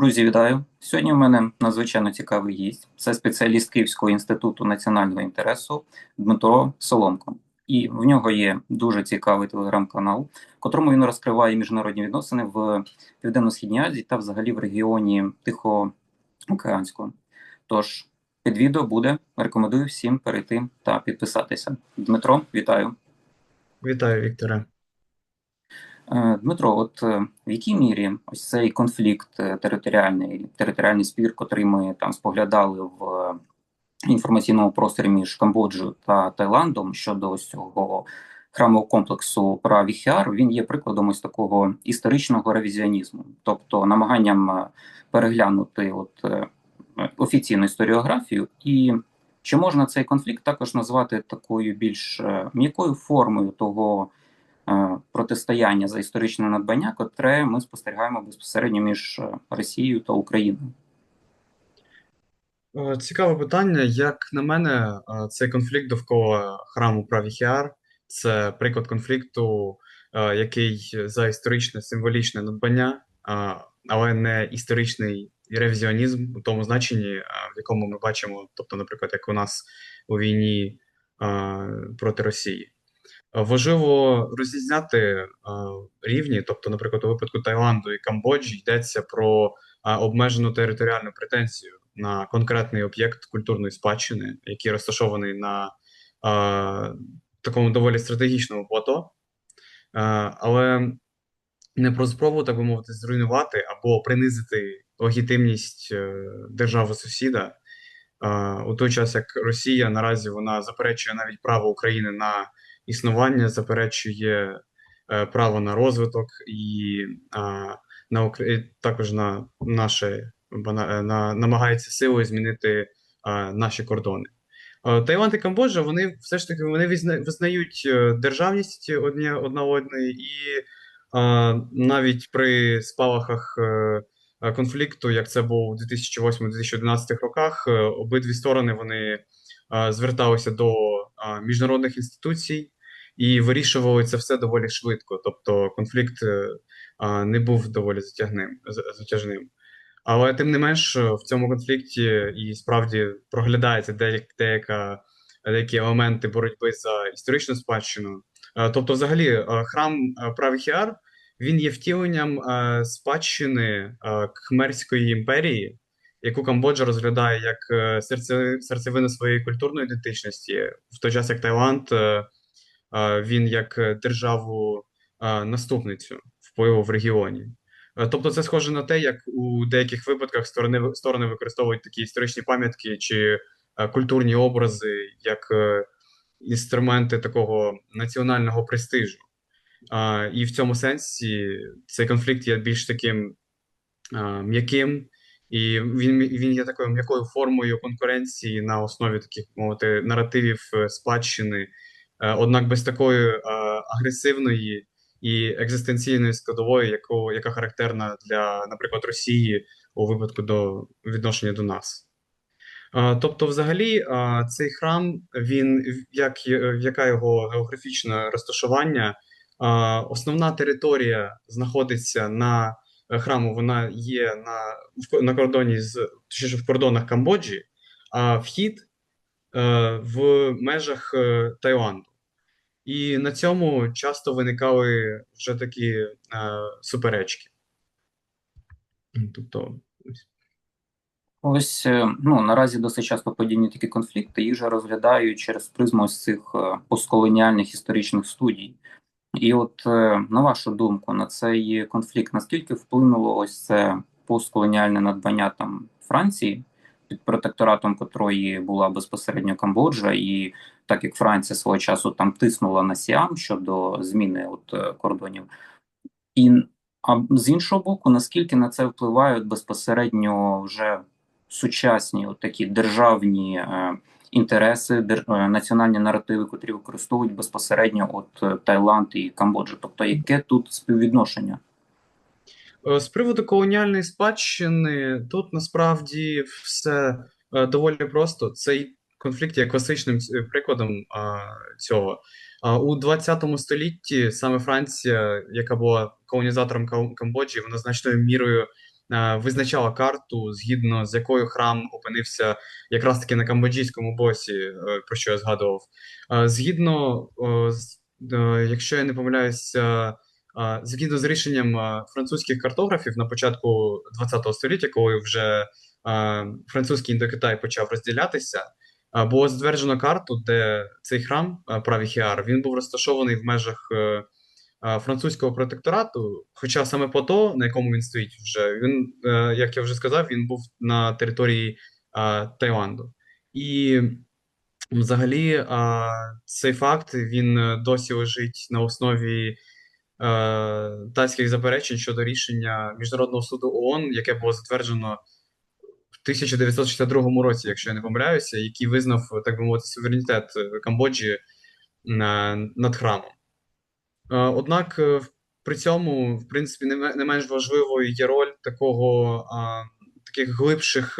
Друзі, вітаю! Сьогодні у мене надзвичайно цікавий гість. Це спеціаліст Київського інституту національного інтересу Дмитро Соломко. І в нього є дуже цікавий телеграм-канал, в котрому він розкриває міжнародні відносини в Південно-Східній Азії та взагалі в регіоні Тихоокеанського. Тож під відео буде. Рекомендую всім перейти та підписатися. Дмитро, вітаю! Вітаю, Вікторе. Е, Дмитро, от е, в якій мірі ось цей конфлікт е, територіальний, територіальний спір, котрий ми там споглядали в інформаційному просторі між Камбоджею та Таїландом щодо ось цього храмового комплексу прав Віхіар, він є прикладом ось такого історичного ревізіонізму, тобто намаганням переглянути от офіційну історіографію, і чи можна цей конфлікт також назвати такою більш м'якою формою того. Е, протистояння за історичне надбання, котре ми спостерігаємо безпосередньо між е, Росією та Україною. Е, цікаве питання. Як на мене, цей конфлікт довкола храму Правіхіар це приклад конфлікту, який за історичне символічне надбання, але не історичний ревізіонізм у тому значенні, в якому ми бачимо, тобто, наприклад, як у нас у війні проти Росії. Важливо розрізняти рівні, тобто, наприклад, у випадку Таїланду і Камбоджі йдеться про обмежену територіальну претензію на конкретний об'єкт культурної спадщини, який розташований на такому доволі стратегічному плато, але не про спробу, так би мовити, зруйнувати або принизити легітимність е, держави сусіда. У той час як Росія наразі вона заперечує навіть право України на існування заперечує е, право на розвиток і на також на наше на, намагається силою змінити наші кордони. Таїланд і Камбоджа вони все ж таки вони визнають е, державність одні одна одної, і а, навіть при спалахах е, конфлікту, як це був у 2008-2011 роках, обидві сторони вони зверталися до міжнародних інституцій і вирішували це все доволі швидко. Тобто конфлікт е, не був доволі затягним, затяжним. Але тим не менш, в цьому конфлікті і справді проглядається деяка, деякі елементи боротьби за історичну спадщину. Тобто, взагалі, е, храм е, Правихіар він є втіленням спадщини Кхмерської імперії, яку Камбоджа розглядає як серцевину своєї культурної ідентичності, в той час як Таїланд він як е, державу наступницю впливу в регіоні. Е, тобто, це схоже на те, як у деяких випадках сторони сторони використовують такі історичні пам'ятки чи е, культурні образи як інструменти такого національного престижу. І в цьому сенсі цей конфлікт є більш таким м'яким, і він він є такою м'якою формою конкуренції на основі таких мовити наративів спадщини однак без такої е, агресивної і екзистенційної складової, яку, яка характерна для, наприклад, Росії у випадку до відношення до нас. Е, тобто, взагалі, цей храм, він як яка його географічне розташування, основна територія знаходиться на храму, вона є на на кордоні з точніше в кордонах Камбоджі, а вхід в межах Таїланду. І на цьому часто виникали вже такі е, суперечки. Тобто, ось е, ну наразі досить часто подібні такі конфлікти їх же розглядають через призму ось цих е, постколоніальних історичних студій. І от е, на вашу думку, на цей конфлікт наскільки вплинуло ось це постколоніальне надбання там Франції під протекторатом котрої була безпосередньо Камбоджа, і так як Франція свого часу там тиснула на Сіам щодо зміни от е, кордонів, і а з іншого боку, наскільки на це впливають безпосередньо вже сучасні от такі державні е, інтереси, дер, е, національні наративи, котрі використовують безпосередньо от Таїланд і Камбоджа, тобто яке тут співвідношення? Е, з приводу колоніальної спадщини, тут насправді все е, доволі просто. Цей конфлікт є класичним е, прикладом цього. У 20 столітті саме Франція, яка була колонізатором Камбоджі, вона значною мірою визначала карту, згідно з якою храм опинився якраз таки на камбоджійському босі, про що я згадував. Згідно, якщо я не помиляюся, згідно з рішенням французьких картографів на початку ХХ століття, коли вже французький індокитай почав розділятися, було затверджено карту, де цей храм Правіхіар він був розташований в межах е, французького протекторату. Хоча саме по на якому він стоїть, вже він, е, як я вже сказав, він був на території Таїланду. І взагалі цей факт він досі лежить на основі. Е, тайських заперечень щодо рішення Міжнародного суду ООН, яке було затверджено 1962 році, якщо я не помиляюся, який визнав, так би мовити, суверенітет е, Камбоджі над храмом. Е, однак е, при цьому, в принципі, не менш важливою є роль такого таких глибших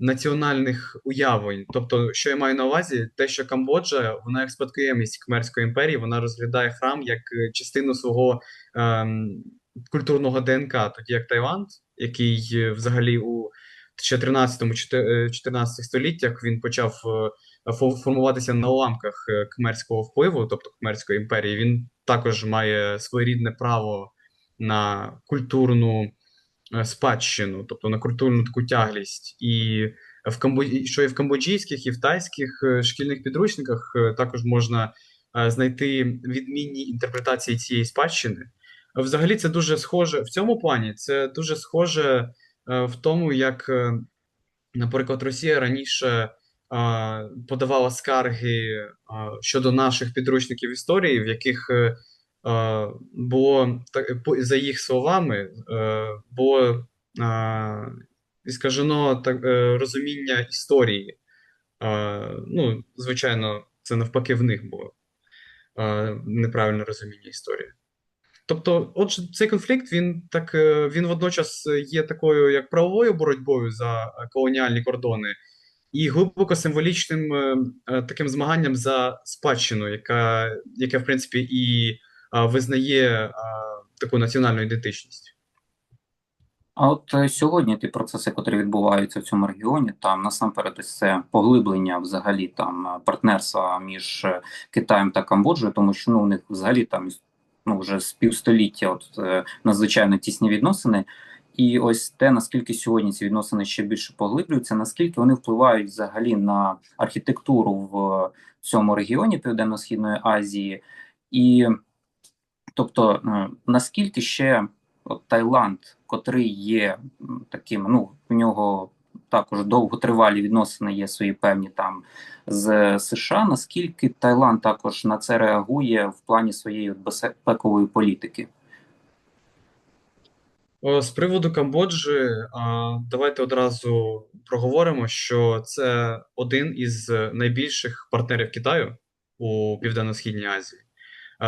національних уявлень. Тобто, що я маю на увазі, те, що Камбоджа, вона як спадкоємність Кмерської імперії, вона розглядає храм як частину свого ем, культурного ДНК, тоді як Таїланд, який взагалі у ще 13-14 е, століттях він почав е, формуватися на уламках е, кмерського впливу, тобто Кмерської імперії. Він також має своєрідне право на культурну спадщину, тобто на культурну таку тяглість. І в Камбоджі, що і в камбоджійських, і в тайських шкільних підручниках також можна знайти відмінні інтерпретації цієї спадщини. Взагалі, це дуже схоже в цьому плані. Це дуже схоже Е, в тому, як, е, наприклад, Росія раніше е, подавала скарги щодо наших підручників історії, в яких було за їх словами, було іскажено так розуміння історії. Ну, звичайно, це навпаки в них було неправильне розуміння історії. Тобто, отже, цей конфлікт він так е, він водночас є такою як правовою боротьбою за е, колоніальні кордони, і глибоко символічним е, таким змаганням за спадщину, яка яке в принципі і визнає таку національну ідентичність. А от сьогодні ті процеси, які відбуваються в цьому регіоні, там насамперед це поглиблення взагалі там партнерства між Китаєм та Камбоджею, тому що ну у них взагалі там ну вже з півстоліття, от е, надзвичайно тісні відносини. І ось те, наскільки сьогодні ці відносини ще більше поглиблюються, наскільки вони впливають взагалі на архітектуру в цьому регіоні Південно-Східної Азії, і тобто е, наскільки ще от Таїланд, котрий є таким, ну в нього також довготривалі відносини є свої певні там з США. Наскільки Таїланд також на це реагує в плані своєї безпекової політики? З приводу Камбоджі, давайте одразу проговоримо, що це один із найбільших партнерів Китаю у Південно-Східній Азії.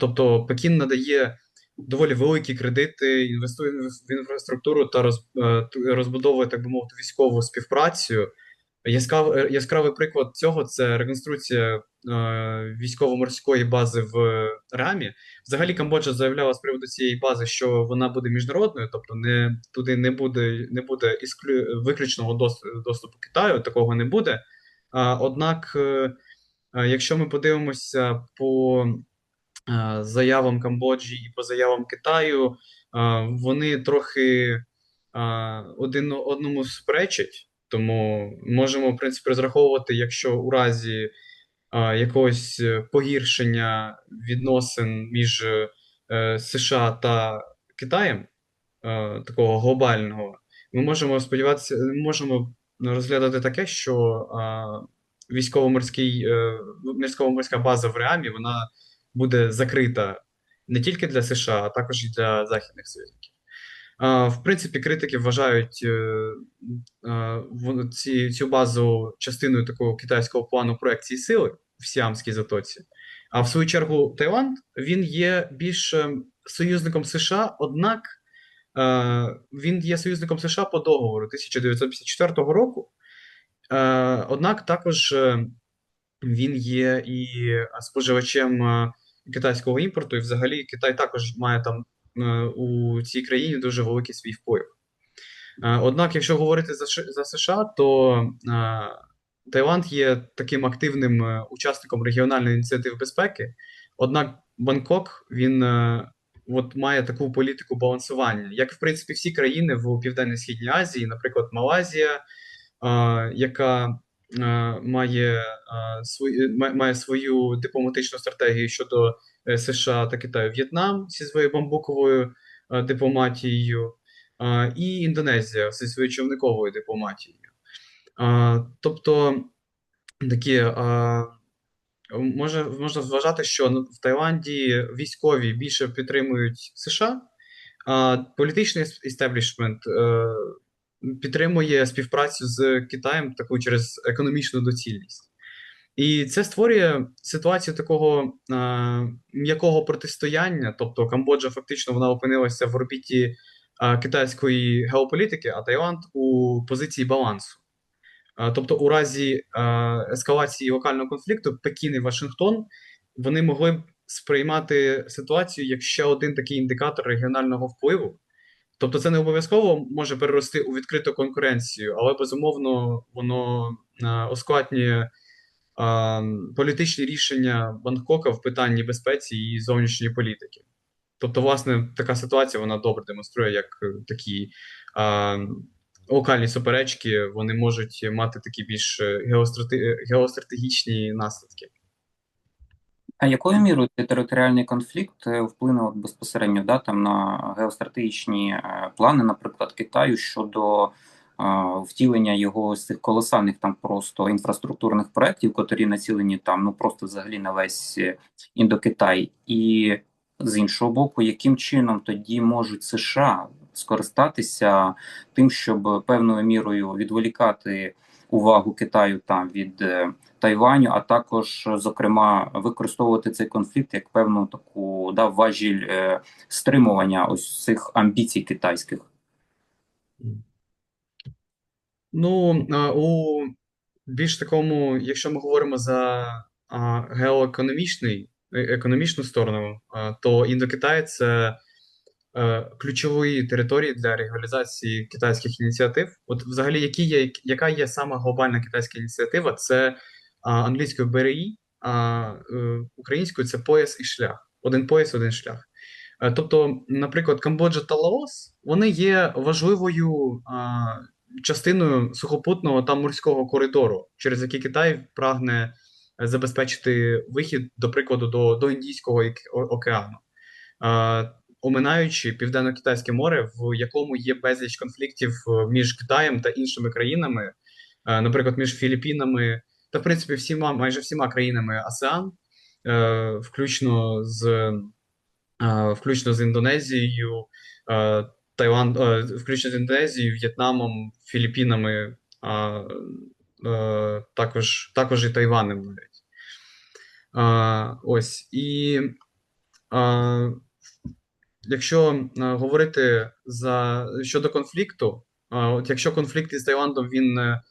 Тобто Пекін надає доволі великі кредити, інвестує в інфраструктуру та е, розбудовує, так би мовити, військову співпрацю. Яскравий, е, яскравий приклад цього це реконструкція е, військово-морської бази в Рамі. Взагалі, Камбоджа заявляла з приводу цієї бази, що вона буде міжнародною, тобто не туди не буде не буде ісклю, виключного доступу Китаю, такого не буде. А, Однак, е, якщо ми подивимося по Е, заявам Камбоджі і по заявам Китаю, е, вони трохи е, один одному суперечать, тому можемо в принципі розраховувати, якщо у разі якогось погіршення відносин між США та Китаєм, такого глобального, ми можемо сподіватися, ми можемо розглядати таке, що військово-морський військово-морська база в Реамі вона буде закрита не тільки для США, а також і для західних союзників. В принципі, критики вважають е, ці, цю базу частиною такого китайського плану проекції сили в Сіамській затоці. А в свою чергу, Таїланд він є більш союзником США, однак е, він є союзником США по договору 1954 року. Е, однак також він є і споживачем китайського імпорту, і взагалі Китай також має там е, у цій країні дуже великий свій вплив. Однак, якщо говорити за США, то Таїланд є таким активним учасником регіональної ініціативи безпеки. Однак Бангкок він от має таку політику балансування, як в принципі всі країни в Південно-Східній Азії, наприклад, Малайзія, яка має свою має свою дипломатичну стратегію щодо е, США та Китаю, В'єтнам зі своєю бамбуковою дипломатією, і Індонезія зі своєю човниковою дипломатією. Тобто такі може, можна вважати, що в Таїланді військові більше підтримують США, а політичний істеблішмент е, підтримує співпрацю з Китаєм таку через економічну доцільність. І це створює ситуацію такого а, м'якого протистояння. Тобто Камбоджа фактично вона опинилася в орбіті а, китайської геополітики, а Таїланд у позиції балансу. А, тобто, у разі а, ескалації локального конфлікту Пекін і Вашингтон вони могли б сприймати ситуацію як ще один такий індикатор регіонального впливу. Тобто, це не обов'язково може перерости у відкриту конкуренцію, але безумовно воно ускладнює політичні рішення Бангкока в питанні безпеці і зовнішньої політики. Тобто, власне, така ситуація вона добре демонструє, як такі а, локальні суперечки вони можуть мати такі більш геостратегічні наслідки. А якою мірою територіальний конфлікт е, вплинув безпосередньо да, там, на геостратегічні е, плани, наприклад, Китаю щодо втілення його з цих колосальних там просто інфраструктурних проєктів, котрі націлені там ну просто взагалі на весь е, індокитай, і з іншого боку, яким чином тоді можуть США скористатися тим, щоб певною мірою відволікати увагу Китаю там від е, Тайваню, а також зокрема використовувати цей конфлікт як певну таку да, важіль е, стримування ось цих амбіцій китайських. Ну у більш такому, якщо ми говоримо за геоекономічний е, економічну сторону, то Індокитай це ключової території для реалізації китайських ініціатив. От, взагалі, які є, яка є сама глобальна китайська ініціатива? Це англійською БРІ, а е, українською це пояс і шлях. Один пояс, один шлях. Тобто, наприклад, Камбоджа та Лаос вони є важливою частиною сухопутного та морського коридору, через який Китай прагне е, забезпечити вихід, до прикладу, до до Індійського океану, е, оминаючи Південно-Китайське море, в якому є безліч конфліктів е, між Китаєм та іншими країнами, е, наприклад, між Філіппінами та, в принципі, всіма майже всіма країнами АСЕАН, е, включно з включно з Індонезією. Таїланд, е, включно з Індонезією, В'єтнамом, Філіппінами, також також і Тайванем навіть. Ось. І якщо говорити за щодо конфлікту, от якщо конфлікт із Таїландом він е,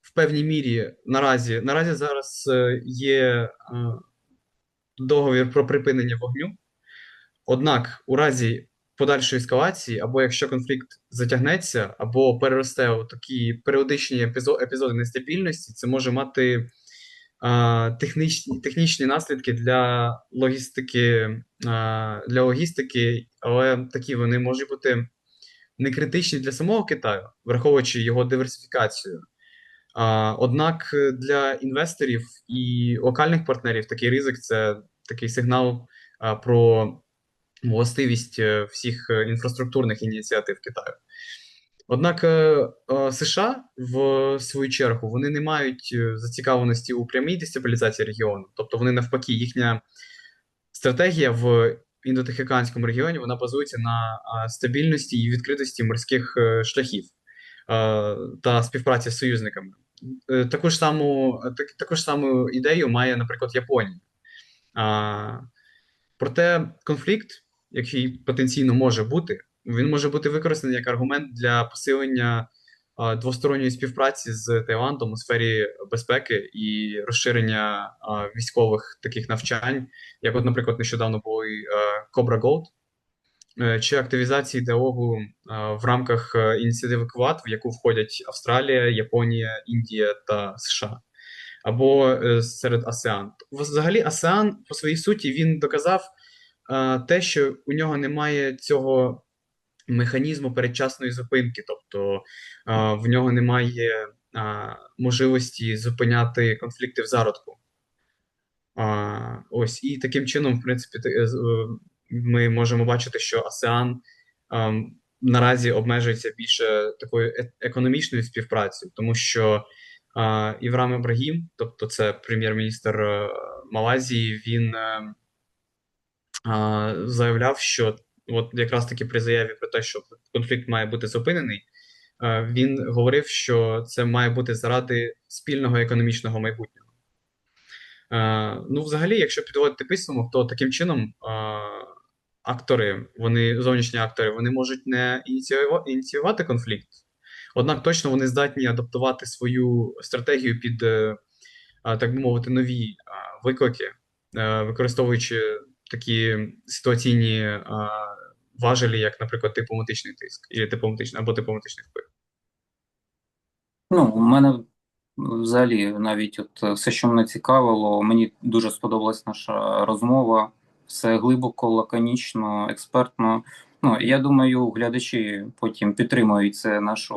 в певній мірі наразі наразі зараз е, є договір про припинення вогню. Однак, у разі подальшої ескалації, або якщо конфлікт затягнеться, або переросте у такі періодичні епізоди нестабільності, це може мати технічні технічні наслідки для логістики, для логістики, але такі вони можуть бути не критичні для самого Китаю, враховуючи його диверсифікацію. Однак для інвесторів і локальних партнерів такий ризик це такий сигнал про властивість е, всіх е, інфраструктурних ініціатив Китаю. Однак е, США в свою чергу вони не мають зацікавленості у прямій дестабілізації регіону, тобто вони навпаки, їхня стратегія в індотихоокеанському регіоні вона базується на стабільності і відкритості морських шляхів та співпраці з союзниками. Таку ж саму так, таку ж саму ідею має, наприклад, Японія. Проте конфлікт який потенційно може бути, він може бути використаний як аргумент для посилення двосторонньої співпраці з Таїландом у сфері безпеки і розширення військових таких навчань, як, от, наприклад, нещодавно були Cobra Gold, е, чи активізації діалогу в рамках е, ініціативи Квад, в яку входять Австралія, Японія, Індія та США, або е, серед АСЕАН. Взагалі, АСЕАН по своїй суті він доказав те, що у нього немає цього механізму передчасної зупинки, тобто е, в нього немає е, можливості зупиняти конфлікти в зародку. А, ось і таким чином, в принципі, е, е, ми можемо бачити, що АСЕАН ем, наразі обмежується більше такою е- економічною співпрацею, тому що а, Іврам Ібрагім, тобто це прем'єр-міністр Малайзії, він а, заявляв, що от якраз таки при заяві про те, що конфлікт має бути зупинений, е, він говорив, що це має бути заради спільного економічного майбутнього. Е, ну, взагалі, якщо підводити підсумок, то таким чином е, актори, вони, зовнішні актори, вони можуть не ініціювати конфлікт, однак точно вони здатні адаптувати свою стратегію під, так би мовити, нові виклики, використовуючи такі ситуаційні важелі, як, наприклад, дипломатичний тиск, і дипломатичний або дипломатичний вплив. Ну, у мене взагалі навіть от е, все, що мене цікавило, мені дуже сподобалась наша розмова. Все глибоко, лаконічно, експертно. Ну, я думаю, глядачі потім підтримують це наше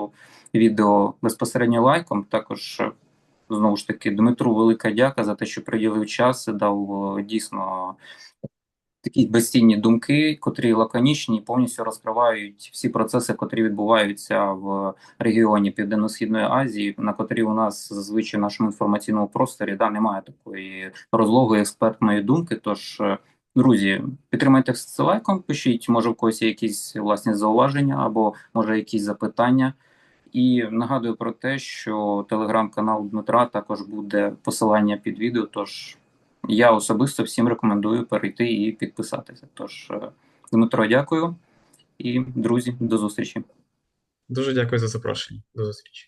відео безпосередньо лайком. Також, е, знову ж таки, Дмитру велика дяка за те, що приділив час і дав е, дійсно такі безцінні думки, котрі лаконічні, і повністю розкривають всі процеси, котрі відбуваються в регіоні Південно-Східної Азії, на котрі у нас зазвичай в нашому інформаційному просторі да, немає такої розлогої експертної думки. Тож, е, друзі, підтримайте це лайком, пишіть, може в когось є якісь власні зауваження або може якісь запитання. І нагадую про те, що телеграм-канал Дмитра також буде посилання під відео. Тож я особисто всім рекомендую перейти і підписатися. Тож, е, Дмитро, дякую і друзі, до зустрічі. Дуже дякую за запрошення. До зустрічі.